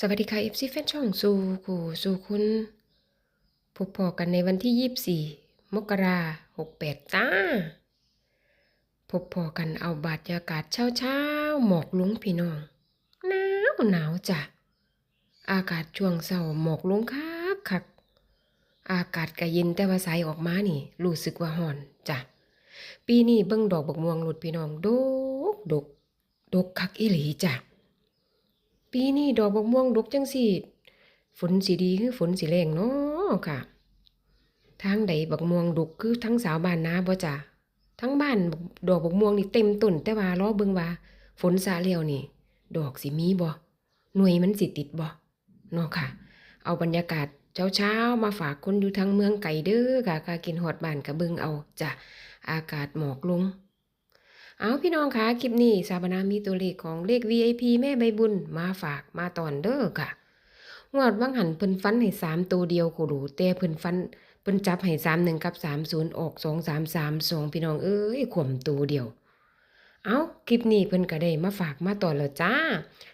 สวัสดีค่ะ FC แฟนช่องสู่กูสู่คุณพบพอกันในวันที่24มกราหกแปดจ้าพบพอกันเอาบรรยากาศเช้าเช้าๆหมอกลุงพี่น้องหนาวหนาวจ้ะอากาศช่วงเช้าหมอกลุงคักคักอากาศก็เย็นแต่ว่าสายออกมานี่ รู้สึกว่าร้อนจ้ะปีนี้เบิ่งดอกบักม่วงหลุดพี่น้องดกดกดกคักอีหลีจ้ะ ปีนี้ดอกบกม่วงดกจังสิฝนสิดีคือฝนสิแรงเนาะค่ะ ทางใดบักม่วงดกคือทั้งสาวบ้านนาบ่จ้ะทั้งบ้านดอกบกม่วงนี่เต็มต้นแต่ว่ารอเบิ่งว่า ฝนซาแล้วนี่ ดอกสิมีบ่หน่วยมันสิติดบ่เนาะค่ะ เอาบรรยากาศเช้าๆมาฝากคนอยู่ทางเมืองไก่เด้อค่ะกากินฮอดบ้านกะเบิ่งเอาจ้ะอากาศหมอกลง เอาพี่น้องคะคลิปนี้สาบนามีตัวเลขของเลข VIP แม่ใบบุญมาฝากมาตอนเด้อค่ะงวดว่างหันเพิ่นฟันให้สามตัวเดียวกูรู้แต่เพิ่นฟันเพิ่นจับให้สามหนึ่งกับสามศูนย์ออกสองสามสามสองพี่น้องเอ้ยข่มตัวเดียว เอาคลิปนี้เพิ่นก็ได้มาฝากมาตอนแล้วจ้า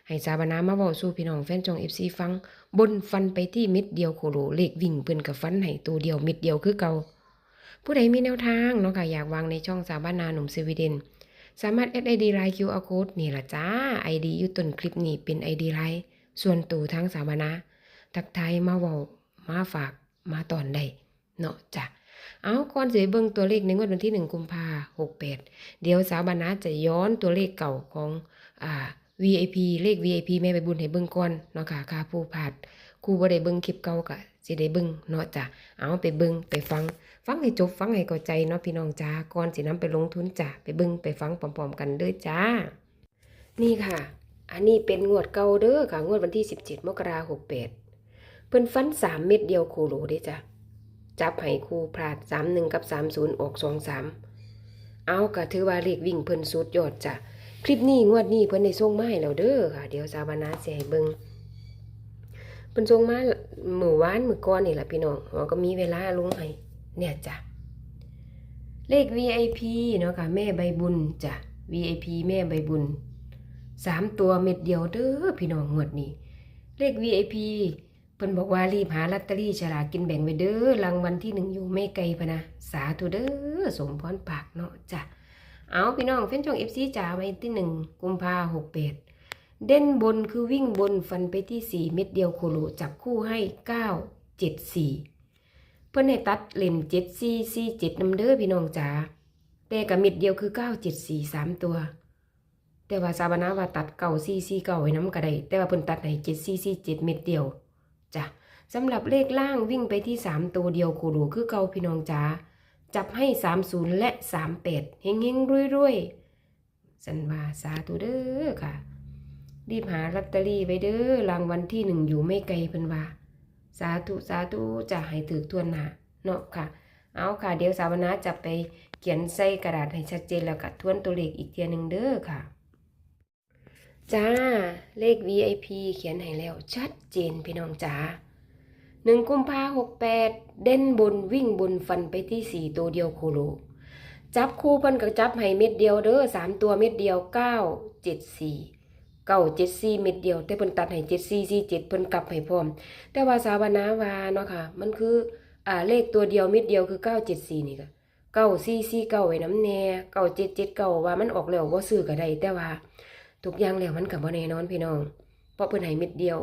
ให้สาบนามาเว้าสู่พี่น้องแฟนจอง FC ฟัง บนฟันไปที่ม็ดเดียวโคโลเลขวิ่งเพิ่นกับฟันให้ตัวเดียวม็ดเดียวคือเก่าผู้ใดมีแนวทางเนาะค่ะอยากวางในช่องสาวบ้านนาหนุ่มสวีเดน สามารถแอด ID ไลน์ QR code นี่ละจ้า ID อยู่ต้นคลิปนี้เป็น ID ไลน์ส่วนตัวทั้งสามนะทักทายมาเว้ามาฝากมาตอนใดเนาะจ้ะเอาก่อนสิเบิ่งตัวเลขในงวดวันที่ 1 กุมภาหกแปดเดี๋ยวสาวบานาจะย้อนตัวเลขเก่าของอ่า VIP เลข VIP แม่ไปบุญให้เบิ่งก่อนเนาะค่ะค่าผู้ผาดครูบ่ได้เบิ่งคลิปเก่าก็สิได้เบิ่งเนาะจ้ะเอาไปเบิ่งไปฟัง ฟังให้จบฟังให้เข้าใจเนาะพี่น้องจ้าก่อนสินำไปลงทุนจ้ะไปเบิ่งไปฟังพร้อมๆกันเด้อจ้า นี่ค่ะ อันนี้เป็นงวดเก่าเด้อค่ะงวดวันที่ 17มกราคม68เพิ่นฟัน3เม็ดเดียวโคโลเด้จ้ะจับให้ครูพลาด31กับ30ออก23เอาก็ถือว่าเลขวิ่งเพิ่นสุดยอดจ้ะ คลิปนี้งวดนี้เพิ่นได้ส่งมาให้แล้วเด้อค่ะ เดี๋ยวสาวนาสิให้เบิ่งเพิ่นส่งมามื้อวานมื้อก่อนนี่ล่ะพี่น้องเราก็มีเวลาลงให้เนี่ยจ้ะเลข VIP เนาะค่ะแม่ใบบุญจ้ะ VIP แม่ใบบุญสามตัวเม็ดเดียวเด้อพี่น้องงวดนี้ เลข VIP เพิ่นบอกว่ารีบหาลอตเตอรี่ฉลากกินแบ่งไว้เด้อรางวัลที่หนึ่งอยู่ไม่ไกลพะนะ สาธุเด้อสมพรปากเนาะจ้ะ เอาพี่น้องเฟ้นช่อง FC จ๋าไว้ที่หนึ่งกุมภาหกแปดเด่นบนคือวิ่งบนฟันไปที่สี่เม็ดเดียวโคโลจับคู่ให้เก้าเจ็ดสี่เพิ่นให้ตัดเล่นเจ็ดสี่สี่เจ็ดนำเด้อพี่น้องจ๋าแต่กับเม็ดเดียวคือเก้าเจ็ดสี่สามตัว แต่ว่าซาบานาว่าตัดเก่าสี่สี่เก่าไว้น้ำก็ไดแต่ว่าเพิ่นตัดให้เจ็ดสี่สี่เจ็ดเม็ดเดียวจ้ะสำหรับเลขล่างวิ่งไปที่สามตัวเดียวโคโดคือเก่าพี่น้องจ๋า จับให้สามศูนย์และสามแปดเฮงเฮงรวยรวยสันว่าสาธุเด้อค่ะ รีบหาลอตเตอรี่ไว้เด้อรางวัลที่หนึ่งอยู่ไม่ไกลเพิ่นว่า สาธุสาธุจะให้ถือทวนหนาเนาะค่ะ เอาค่ะ เดี๋ยวสาวนาจะไปเขียนใส่กระดาษให้ชัดเจนแล้วก็ทวนตัวเลขอีกเทียหนึ่งเด้อค่ะจ้า เลข VIP เขียนให้แล้วชัดเจนพี่น้องจ๋า หนึ่งกุมภาหกแปดเด่นบนวิ่งบนฟันไปที่สี่ตัวเดียวโคโล จับคู่เพิ่นก็จับให้เม็ดเดียวเด้อสามตัวเม็ดเดียวเก้าเจ็ดสี่เก้าเจ็ดสี่เม็ดเดียว แต่เพิ่นตัดให้เจ็ดสี่สี่เจ็ดเพิ่นกลับให้พร้อม แต่ว่าสาวนาวาเนาะค่ะ มันคืออ่าเลขตัวเดียวเม็ดเดียวคือเก้าเจ็ดสี่นี่ค่ะเก้าสี่สี่เก้าไว้น้ำแน่เก้าเจ็ดเจ็ดเก้าว่ามันออกแล้วว่าซื้อก็ได้แต่ว่าทุกอย่างแล้วมันกับบ่แน่นอนพี่น้อง เพราะเพิ่นให้เม็ดเดียว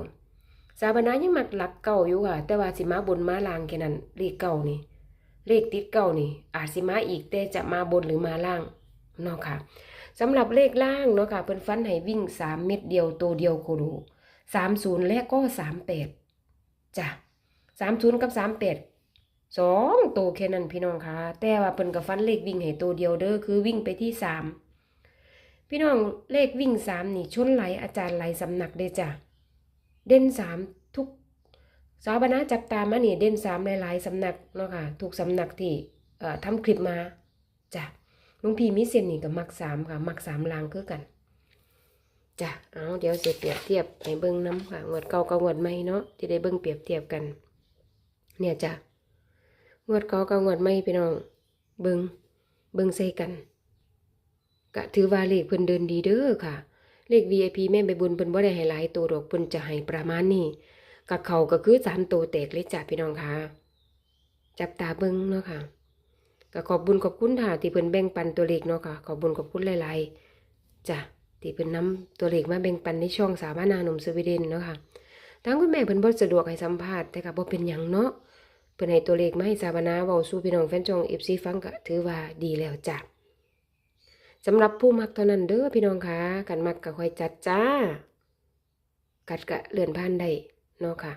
สาวนายังมักหลักเก่าอยู่ค่ะ แต่ว่าสิมาบนมาล่างแค่นั้นเลขเก่านี่เลขติดเก่านี่ อาจสิมาอีกแต่จะมาบนหรือมาล่างเนาะค่ะสำหรับเลขล่างเนาะค่ะเพิ่นฟันให้วิ่งสามเม็ดเดียวตัวเดียวโคโลสามศูนย์และก็สามแปดจ้ะสามศูนย์กับสามแปดสองตัวแค่นั้นพี่น้องค่ะ แต่ว่าเพิ่นกับฟันเลขวิ่งให้ตัวเดียวเด้อคือวิ่งไปที่สามพี่น้องเลขวิ่งสามนี่ชนไหลอาจารย์ไหลสำนักเด้จ้ะ เด่นสามทุกสาวบนาจับตามานี่เด่นสามหลายๆสำนักเนาะค่ะทุกสำนักที่ทำคลิปมาจ้ะลุงพี่มิเซนนี่กับมักสามค่ะ มักสามลางคือกันจ้ะเอาเดี๋ยวเสร็จเปรียบเทียบให้เบิ้งน้ำค่ะงวดเก่ากับงวดใหม่เนาะจะได้เบิ้งเปรียบเทียบกัน เนี่ยจ้ะงวดเก่ากับงวดใหม่พี่น้อง เบิ้งเบิ้งใส่กันก็ถือว่าเลขเพิ่นเดินดีเด้อค่ะ เลข VIP แม่ใบบุญเพิ่นบ่ได้ให้หลายตัวดอกเพิ่นจะให้ประมาณนี้ก็เขาก็คือสามตัวแตกเลยจ้ะพี่น้องค่ะจับตาเบิ่งเนาะค่ะก็ขอบบุญขอบคุณค่ะที่เพิ่นแบ่งปันตัวเลขเนาะค่ะขอบบุญขอบคุณหลายๆจ้ะที่เพิ่นนํตัวเลขมาแบ่งปันในช่องสาวบ้านาหนุ่มสวีเดนเนาะค่ะทางคุณแม่เพิ่นบ่สะดวกให้สัมภาษณ์แต่ก็บ่เป็นหยังเนาะเพิ่นให้ตัวเลขมาให้สาวบ้านาเว้าสู่พี่น้องแฟนช่อง FC ฟังก็ถือว่าดีแล้วจ้ะ สำหรับผู้มักเท่านั้นเด้อพี่น้องคะกันมักก็ค่อยจัดจ้า กัดกะเลื่อนผ่านได้เนาะค่ะ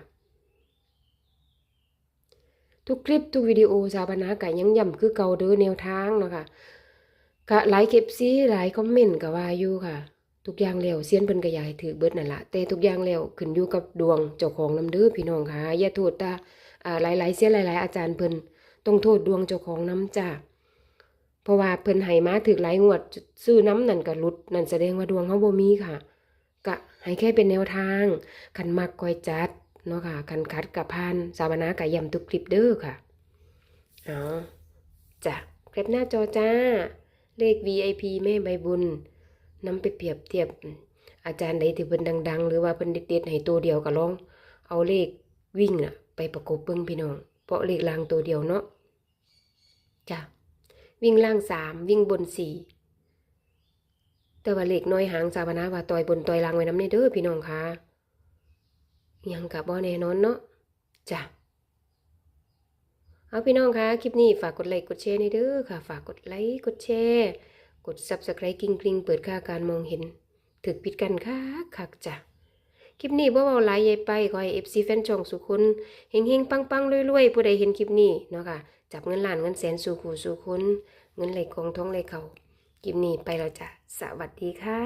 ทุกคลิปทุกวิดีโอสาบานากะยังย่ำคือเก่าเด้อแนวทางเนาะค่ะกะหลายคลิปซีหลายคอมเมนต์ก็ว่าอยู่ค่ะ ทุกอย่างแล้วเซียนเพิ่นก็อยากให้ถือเบิดนั่นละแต่ทุกอย่างแล้วขึ้นอยู่กับดวงเจ้าของนำเด้อพี่น้องค่ะอย่าโทษตาอ่าหลายๆเสียหลาย ๆ อาจารย์เพิ่นต้องโทษดวงเจ้าของน้ำจ้า เพราะว่าเพิ่นให้มาถึกหลายงวดซื้อน้ำนั่นก็หลุดนั่นแสดงว่าดวงเฮาบ่มีค่ะก็ให้แค่เป็นแนวทางคันมักก้อยจัดเนาะค่ะคันคัดกับพานสาวนาก็ย้ำทุกคลิปเด้อค่ะเอาจ้ะแคปหน้าจอจ้า เลข VIP แม่ใบบุญนำไปเปรียบเทียบอาจารย์ใดที่เพิ่นดัง ๆ หรือว่าเพิ่นเด็ดๆให้ตัวเดียวก็ลอง เอาเลขวิ่งน่ะ ไปประกบเบิ่งพี่น้อง เพราะเลขลางตัวเดียวเนาะจ้ะ วิ่งล่างสามวิ่งบนสี่แต่ว่าเหล็กน้อยหางสาวนาว่าต่อยบนต่อยล่างไว้น้ำในเด้อพี่น้องค่ะยังกับบ่แน่นอนเนาะจ้ะเอาพี่น้องคะคลิปนี้ฝากกดไลค์กดแชร์ในเด้อค่ะ ฝากกดไลค์กดแชร์กด subscribe กริ๊งกริ๊งเปิดค่าการมองเห็นถึกปิดกันค่ะคักจ้ะ คลิปนี้บ่เว้าหลายใหญ่ไปขอให้ FC แฟนช่องสุคนเฮงๆปังๆรวยๆผู้ใดเห็นคลิปนี้เนาะค่ะจับเงินล้านเงินแสนสู่ขู่สู่คนเงินไหลกองท้องไหลเขากิมนี้ไปแล้วจ้ะสวัสดีค่ะ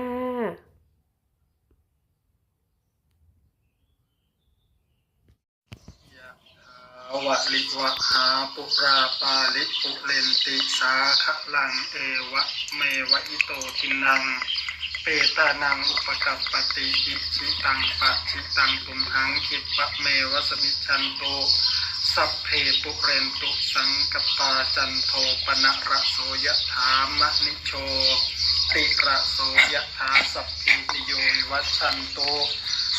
ยะถาวะลิวะหาปุราปาลิปุเรนติสาคะลังเอวะเมวะอิโตทินัง เปตานังอุปกัปปติอิชิตังปะชิตังตุมหังคิปะเมวสมิจันโตสัพเพปุเรนตุสังกปาจันโทปนะระโสยะถามะนิโชติระโสยะถาสัพพิติโยวัชันโต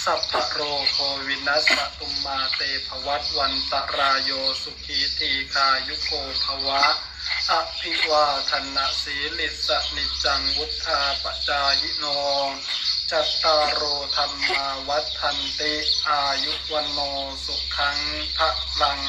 สัพพะโรโควินัสสะตุมมาเตภวัตวันตรายโยสุขีทีคายุโกภวะ อภิวาทนาสีลิสนิจังวุธาปจายโนจัตตารโอธรรมาวัฏทันติ อายุวันโนสุขังพระลัง